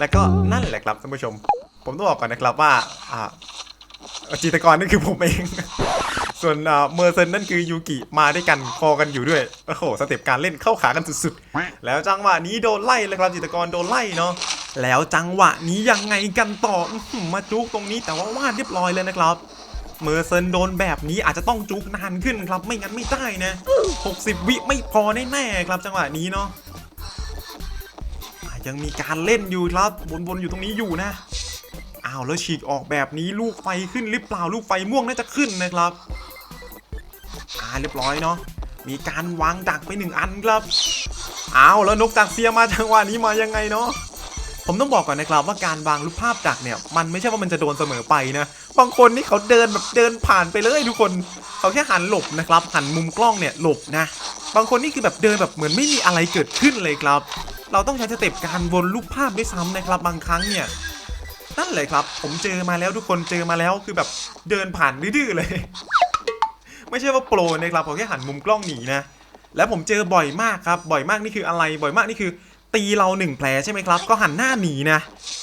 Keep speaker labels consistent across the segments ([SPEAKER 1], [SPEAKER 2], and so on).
[SPEAKER 1] และก็นั่นแหละครับท่านผู้ชม ผมต้องบอกก่อนนะครับว่าอ่า จิตกรนั่นคือผมเอง ส่วนเมอร์เซนนั่นคือยูกิมาด้วยกันคอกันอยู่ด้วย โอ้โห สเต็ปการเล่นเข้าขากันสุดๆ แล้วจังหวะนี้โดนไล่เลยครับจิตกรโดนไล่เนาะ แล้วจังหวะนี้ยังไงกันต่อ มาจุกตรงนี้แต่ว่าวาดเรียบร้อยเลยนะครับ เมอร์เซนโดนแบบนี้อาจจะต้องจุกนานขึ้นครับ ไม่งั้นไม่ได้นะ 60 วิไม่พอแน่ๆครับจังหวะนี้เนาะอะยังมีการเล่นอยู่ครับวนๆอยู่ตรงนี้อยู่นะ อ้าวแล้วฉีกออกแบบนี้ลูกไฟขึ้นหรือเปล่าลูกไฟม่วงน่าจะขึ้นนะครับอ่าเรียบร้อยเนาะมีการวางดักไปหนึ่งอันครับอ้าวแล้วนกจากเซียมาจังหวะนี้มายังไงเนาะผมต้องบอกก่อนนะครับว่าการวางรูปภาพดักเนี่ย มันไม่ใช่ว่ามันจะโดนเสมอไปนะบางคนนี่เขาเดินแบบเดินผ่านไปเลยทุกคนเขาแค่หันหลบนะครับ หันมุมกล้องเนี่ยหลบนะ บางคนนี่คือแบบเดินแบบเหมือนไม่มีอะไรเกิดขึ้นเลยครับ เราต้องใช้สเต็ปการวนรูปภาพด้วยซ้ำนะครับ บางครั้งเนี่ย นั่นเลยครับ ผมเจอมาแล้วทุกคนเจอมาแล้วคือแบบเดินผ่านดื้อเลย ไม่ใช่ว่าโปรนะครับผมแค่หันมุมกล้องหนีนะ แล้วผมเจอบ่อยมากครับ บ่อยมากนี่คืออะไร บ่อยมากนี่คือ ตีเราหนึ่งแผลใช่ไหมครับ ก็หันหน้าหนีนะ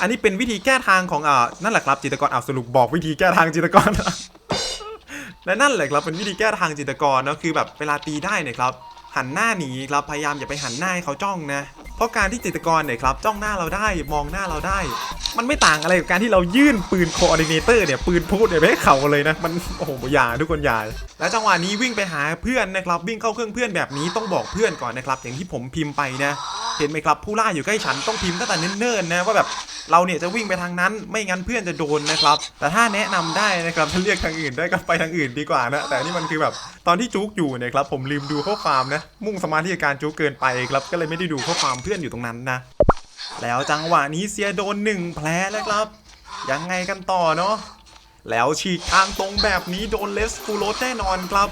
[SPEAKER 1] อันนี้เป็นวิธีแก้ทางของอ่านั่นแหละครับจิตรกรเอาสรุปบอกวิธีแก้ทางจิตรกรและนั่นแหละครับเป็นวิธีแก้ทางจิตรกรเนอะคือแบบเวลาตีได้เนี่ยครับหันหน้าหนีครับพยายามอย่าไปหันหน้าให้เขาจ้องนะ ราะการที่จิตกรเนี่ยครับจ้องหน้าเราได้มองหน้าเราได้ มันไม่ต่างอะไรกับการที่เรายื่นปืนคออร์ดิเนเตอร์เนี่ยปืนพูดเนี่ยไปให้เขาเลยนะมันโอ้โหอย่าทุกคนอย่าแล้วจังหวะนี้วิ่งไปหาเพื่อนนะครับวิ่งเข้าเครื่องเพื่อนแบบนี้ต้องบอกเพื่อนก่อนนะครับอย่างที่ผมพิมพ์ไปนะเห็นไหมครับผู้ล่าอยู่ใกล้ฉันต้องพิมพ์ตั้งแต่เนิ่นๆนะว่าแบบเราเนี่ยจะวิ่งไปทางนั้นไม่งั้นเพื่อนจะโดนนะครับ แต่ถ้าแนะนำได้นะครับถ้าเรียกทางอื่นได้ก็ไปทางอื่นดีกว่านะ แต่นี่มันคือแบบตอนที่จุกอยู่เนี่ยครับผมลืมดูข้อความนะมุ่งสมาธิกับการจุกเกินไปครับก็เลยไม่ได้ดูข้อความเพื่อนอยู่ตรงนั้นนะ แล้วจังหวะนี้เสียโดนหนึ่งแผลแล้วครับ ยังไงกันต่อเนาะแล้วฉีกทางตรงแบบนี้โดนเลสฟูโรสแน่นอนครับ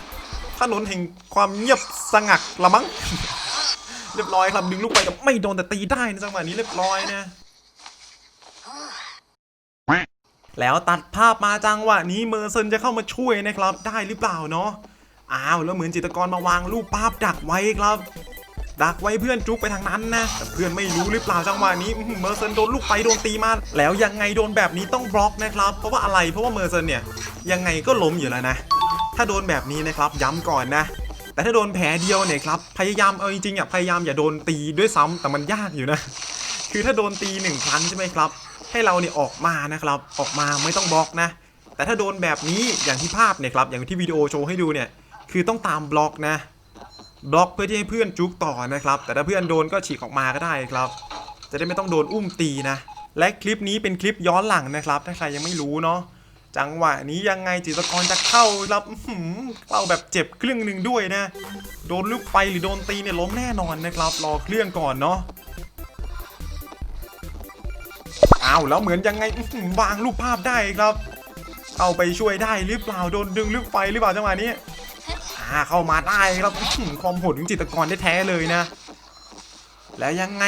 [SPEAKER 1] ถนนแห่งความเงียบสงักละมั้งเรียบร้อยครับดึงลูกไปแต่ไม่โดนแต่ตีได้นะจังหวะนี้เรียบร้อยนะแล้วตัดภาพมาจังหวะนี้เมอร์เซนจะเข้ามาช่วยนะครับ ได้หรือเปล่าเนาะอ้าวแล้วเหมือนจิตกรมาวางรูปภาพดักไว้ครับ ดักไว้เพื่อนจุกไปทางนั้นนะแต่เพื่อนไม่รู้หรือเปล่าจังหวะนี้เมอร์เซนโดนลูกไปโดนตีมาแล้วยังไงโดนแบบนี้ต้องบล็อกนะครับเพราะว่าอะไรเพราะว่าเมอร์เซนเนี่ยยังไงก็ล้มอยู่แล้วนะ ถ้าโดนแบบนี้นะครับย้ำก่อนนะแต่ถ้าโดนแผลเดียวเนี่ยครับพยายามเอาจริงๆอะพยายามอย่าโดนตีด้วยซ้ำแต่มันยากอยู่นะ คือถ้าโดนตีหนึ่งครั้งใช่ไหมครับ ให้เราเนี่ยออกมานะครับ ออกมาไม่ต้องบล็อกนะ แต่ถ้าโดนแบบนี้อย่างที่ภาพเนี่ยครับอย่างที่วิดีโอโชว์ให้ดูเนี่ยคือต้องตามบล็อกนะ บล็อกเพื่อที่ให้เพื่อนจุกต่อนะครับ แต่ถ้าเพื่อนโดนก็ฉีกออกมาก็ได้ครับ จะได้ไม่ต้องโดนอุ้มตีนะ และคลิปนี้เป็นคลิปย้อนหลังนะครับ ถ้าใครยังไม่รู้เนาะจังหวะนี้ยังไงจิตกรจะเข้าครับเข้าแบบเจ็บครึ่งหนึ่งด้วยนะ โดนลูกไฟหรือโดนตีเนี่ยล้มแน่นอนนะครับ รอเครื่องก่อนเนาะอ้าวแล้วเหมือนยังไงวางรูปภาพได้ครับเข้าไปช่วยได้หรือเปล่าโดนดึงลูกไฟหรือเปล่าจังหวะนี้ เข้ามาได้ครับความโหดของจิตกรได้แท้เลยนะ แล้วยังไง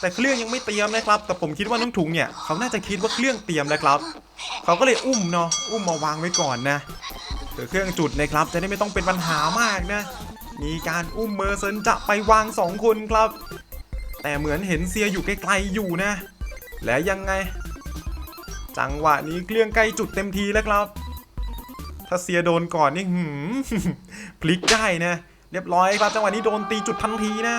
[SPEAKER 1] แต่เครื่องยังไม่เตรียมนะครับ แต่ผมคิดว่าน้องถุงเนี่ยเขาน่าจะคิดว่าเครื่องเตรียมแล้วครับ เขาก็เลยอุ้มเนาะอุ้มมาวางไว้ก่อนนะเือเครื่องจุดนะครับ จะได้ไม่ต้องเป็นปัญหามากนะ มีการอุ้มเมอร์เซนจะไปวางสองคนครับ แต่เหมือนเห็นเซียอยู่ไกลๆอยู่นะ แล้วยังไง จังหวะนี้เครื่องใกล้จุดเต็มทีแล้วครับ ถ้าเซียโดนก่อนนี่หืม พลิกได้นะเรียบร้อยครับจังหวะนี้โดนตีจุดทันทีนะ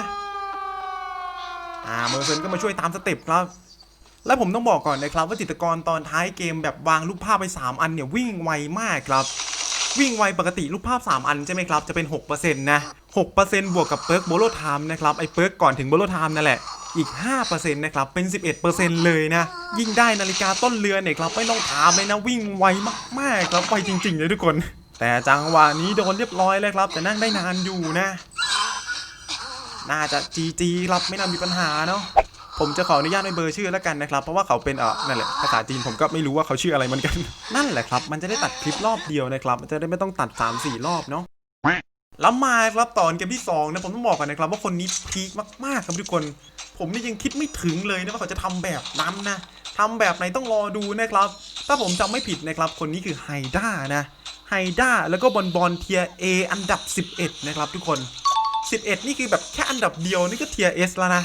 [SPEAKER 1] อ่าเมอร์เซนก็มาช่วยตามสเต็ปครับ และผมต้องบอกก่อนนะครับว่าจิตกรตอนท้ายเกมแบบวางรูปภาพไป 3 อันเนี่ยวิ่งไวมากครับวิ่งไวปกติรูปภาพ 3 อันใช่ไหมครับ จะเป็น 6%นะ 6%บวกกับเปิร์กโบโลไทม์นะครับ ไอ้เปิร์กก่อนถึงโบโลไทม์นั่นแหละ อีก 5%นะครับ เป็น 11%เลยนะ ยิ่งได้นาฬิกาต้นเรือนเนี่ยครับ ไม่ต้องถามเลยนะ วิ่งไวมาก ๆ ครับ ไวจริง ๆ เลยทุกคน แต่จังหวะนี้โดนเรียบร้อยแล้วครับ แต่นั่งได้นานอยู่นะ น่าจะ GG ครับไม่น่ามีปัญหาเนาะผมจะขออนุญาตไม่เบอร์ชื่อแล้วกันนะครับ เพราะว่าเขาเป็นเออนั่นแหละภาษาจีนผมก็ไม่รู้ว่าเขาชื่ออะไรเหมือนกัน นั่นแหละครับ มันจะได้ตัดคลิปรอบเดียวนะครับจะได้ไม่ต้องตัด 3-4 รอบเนาะแล้วมาครับตอนเกมที่2นะผมต้องบอกกันนะครับ ว่าคนนี้พีคมากๆครับทุกคน ผมนี่ยังคิดไม่ถึงเลยนะว่าเขาจะทำแบบนั้นนะทำแบบไหนต้องรอดูนะครับ ถ้าผมจำไม่ผิดนะครับ คนนี้คือไฮด้านะ ไฮด้าแล้วก็บอลบอลเทียเออันดับ 11 นะครับทุกคน 11 นี่คือแบบแค่อันดับเดียวนี่ก็เทียเอสแล้วนะ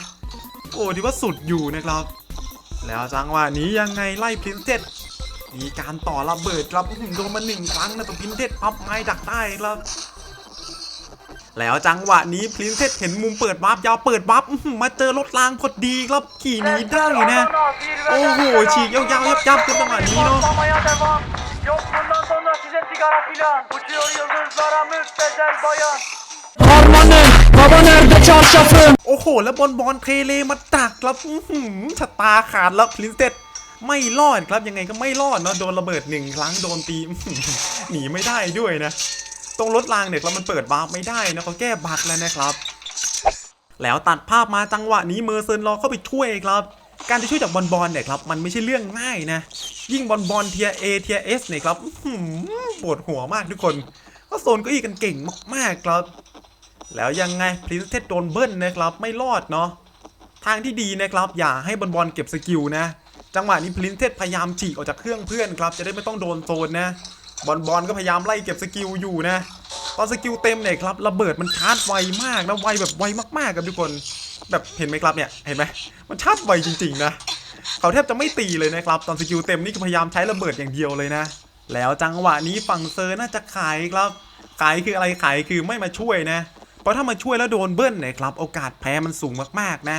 [SPEAKER 1] โอ้ถือว่าสุดอยู่นะครับ แล้วจังหวะนี้ยังไงไล่พรินเซสมีการต่อระเบิดครับโดนมาหนึ่งครั้งนะตัวพรินเซสพับไม้ดักได้ครับแล้วจังหวะนี้พรินเซสเห็นมุมเปิดวาร์ปยาวเปิดวาร์ปอื้อหือมาเจอรถรางพอดีครับขี่หนีได้นะ โอ้โหฉีกยาวๆยับๆกันจังหวะนี้เนาะ
[SPEAKER 2] filan. Uçuyor yıldızlara müptezel bayan.
[SPEAKER 3] Harmanım baba nerede çarşafım
[SPEAKER 1] โอ้โห แล้วบอลบอลเทเลมาดักครับอื้อหือชะตาขาดแล้วพรินเซสไม่รอดครับยังไงก็ไม่รอดเนาะโดนระเบิดหนึ่งครั้งโดนตีอื้อหือหนีไม่ได้ด้วยนะ ตรงรถรางเนี่ยครับมันเปิดวาร์ปไม่ได้นะเขาแก้บั๊กแล้วนะครับ แล้วตัดภาพมาจังหวะนี้เมอร์เซนรอเข้าไปช่วยครับ การจะช่วยจากบอลบอลเนี่ยครับมันไม่ใช่เรื่องง่ายนะ ยิ่งบอลบอลเทียเอเทียเอสเนี่ยครับหือปวดหัวมากทุกคนก็โซนก็อีกันเก่งมากๆครับ แล้วยังไงพรินเซสโดนเบิ้ลนะครับไม่รอดเนาะทางที่ดีนะครับอย่าให้บอลบอลเก็บสกิลนะ จังหวะนี้พรินเซสพยายามฉีกออกจากเครื่องเพื่อนครับจะได้ไม่ต้องโดนโซนนะบอลบอลก็พยายามไล่เก็บสกิลอยู่นะตอนสกิลเต็มเนี่ยครับระเบิดมันชาร์จไวมากนะไวแบบไวมากๆครับทุกคน แบบเห็นไหมครับเนี่ยเห็นไหมมันชาร์จไวจริง ๆ นะเขาแทบจะไม่ตีเลยนะครับตอนสกิลเต็มนี่พยายามใช้ระเบิดอย่างเดียวเลยนะ แล้วจังหวะนี้ฝั่งเซอร์น่าจะขายครับขายคืออะไรขายคือไม่มาช่วยนะ เพราะถ้ามาช่วยแล้วโดนเบิ้ลเนี่ยครับ โอกาสแพ้มันสูงมากๆนะ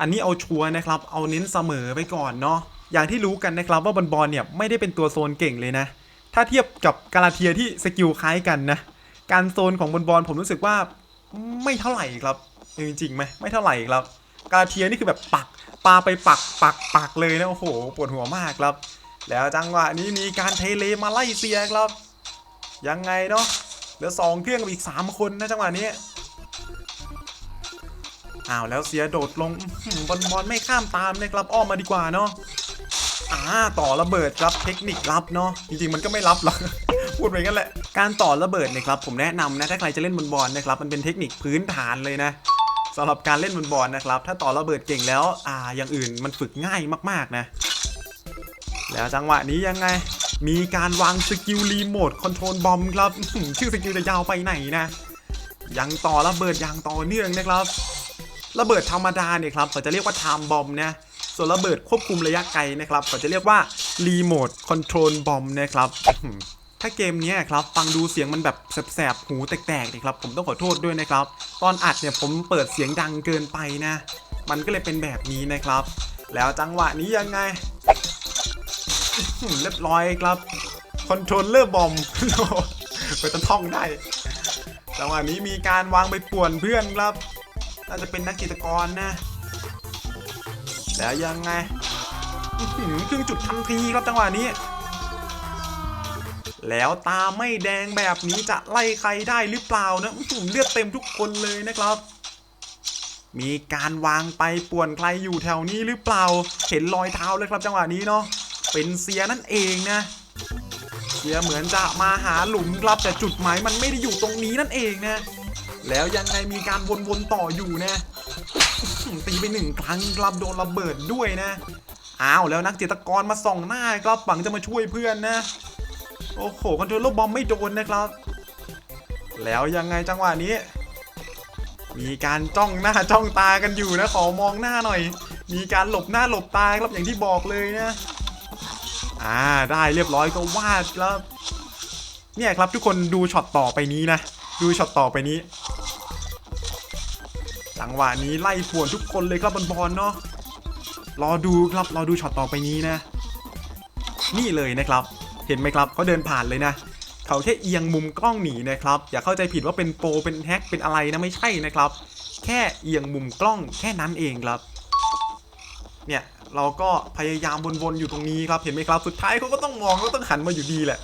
[SPEAKER 1] อันนี้เอาชัวร์นะครับ เอาเน้นเสมอไปก่อนเนาะอย่างที่รู้กันนะครับว่าบอลบอลเนี่ยไม่ได้เป็นตัวโซนเก่งเลยนะ ถ้าเทียบกับกาลาเทียที่สกิลคล้ายกันนะ การโซนของบอลบอลผมรู้สึกว่าไม่เท่าไหร่ครับ จริงๆไหมไม่เท่าไหร่ครับกาลาเทียนี่คือแบบปักปาไปปักปักปักเลยนะโอ้โหปวดหัวมากครับ แล้วจังหวะนี้มีการเทเลมาไล่เสียครับ ยังไงเนาะเหลือสองเครื่องอีกสามคนนะจังหวะนี้อ้าวแล้วเสียโดดลงบอลบอลไม่ข้ามตามนะครับอ้อมมาดีกว่าเนาะอ่าต่อระเบิดครับเทคนิครับเนาะจริงๆมันก็ไม่รับหรอกพูดไปงั้นแหละการต่อระเบิดเนี่ยครับผมแนะนำนะถ้าใครจะเล่นบนบอลนะครับมันเป็นเทคนิคพื้นฐานเลยนะ สำหรับการเล่นบนบอลนะครับ ถ้าต่อระเบิดเก่งแล้ว อ่า อย่างอื่นมันฝึกง่ายมากๆนะ แล้วจังหวะนี้ยังไง มีการวางสกิลรีโมทคอนโทรลบอมครับ ชื่อสกิลจะยาวไปไหนนะ ยังต่อระเบิดอย่างต่อเนื่องนะครับ ระเบิดธรรมดาเนี่ยครับเขาจะเรียกว่าไทม์บอมนะ ส่วนระเบิดควบคุมระยะไกลนะครับเขาจะเรียกว่ารีโมทคอนโทรลบอมนะครับ ถ้าเกมนี้ครับฟังดูเสียงมันแบบแสบๆหูแตกๆนะครับผมต้องขอโทษด้วยนะครับ ตอนอัดเนี่ยผมเปิดเสียงดังเกินไปนะ มันก็เลยเป็นแบบนี้นะครับ แล้วจังหวะนี้ยังไงเรียบร้อยครับคอนโทรลเลอร์บอมไปต้นท่องได้จังหวะนี้มีการวางไปป่วนเพื่อนครับ น่าจะเป็นนักจิตรกรนะ แล้วยังไงครึ่งจุดทันทีครับจังหวะนี้ แล้วตาไม่แดงแบบนี้จะไล่ใครได้หรือเปล่านะอื้อหือเลือดเต็มทุกคนเลยนะครับ มีการวางไปป่วนใครอยู่แถวนี้หรือเปล่า เห็นรอยเท้าเลยครับจังหวะนี้เนาะเป็นเซียนั่นเองนะเซียเหมือนจะมาหาหลุมครับแต่จุดหมายมันไม่ได้อยู่ตรงนี้นั่นเองนะ แล้วยังไงมีการวนๆต่ออยู่นะตีไปหนึ่งครั้งครับโดนระเบิดด้วยนะอ้าวแล้วนักเจตกรมาส่องหน้าครับหวังจะมาช่วยเพื่อนนะ โอ้โหคอนโทรลเลอร์บอมไม่โดนนะครับ แล้วยังไงจังหวะนี้ มีการจ้องหน้าจ้องตากันอยู่นะขอมองหน้าหน่อย มีการหลบหน้าหลบตาครับอย่างที่บอกเลยนะอ่าได้เรียบร้อยก็วาดครับเนี่ยครับทุกคนดูช็อตต่อไปนี้นะ ดูช็อตต่อไปนี้ จังหวะนี้ไล่ป่วนทุกคนเลยครับบอลบอลเนาะรอดูครับรอดูช็อตต่อไปนี้นะ นี่เลยนะครับ เห็นไหมครับเขาเดินผ่านเลยนะเขาแค่เอียงมุมกล้องหนีนะครับ อย่าเข้าใจผิดว่าเป็นโปรเป็นแฮกเป็นอะไรนะไม่ใช่นะครับ แค่เอียงมุมกล้องแค่นั้นเองครับ เนี่ยเราก็พยายามวนๆอยู่ตรงนี้ครับเห็นไหมครับสุดท้ายเขาก็ต้องมองก็ต้องหันมาอยู่ดีแหละ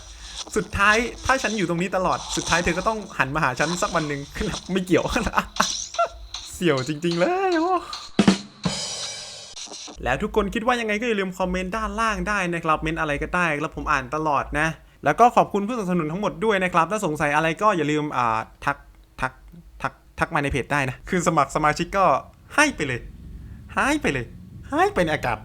[SPEAKER 1] สุดท้ายถ้าฉันอยู่ตรงนี้ตลอดสุดท้ายเธอก็ต้องหันมาหาฉันสักวันหนึ่งไม่เกี่ยวเสี่ยวจริง ๆ เลยโอ้ แล้วทุกคนคิดว่ายังไงก็อย่าลืมคอมเมนต์ด้านล่างได้นะครับเมนต์อะไรก็ได้แล้วผมอ่านตลอดนะ แล้วก็ขอบคุณผู้สนับสนุนทั้งหมดด้วยนะครับ ถ้าสงสัยอะไรก็อย่าลืมอ่าทักทักทักมาในเพจได้นะ คือสมัครสมาชิกก็ให้ไปเลยให้ไปเลยให้เป็นอากาศ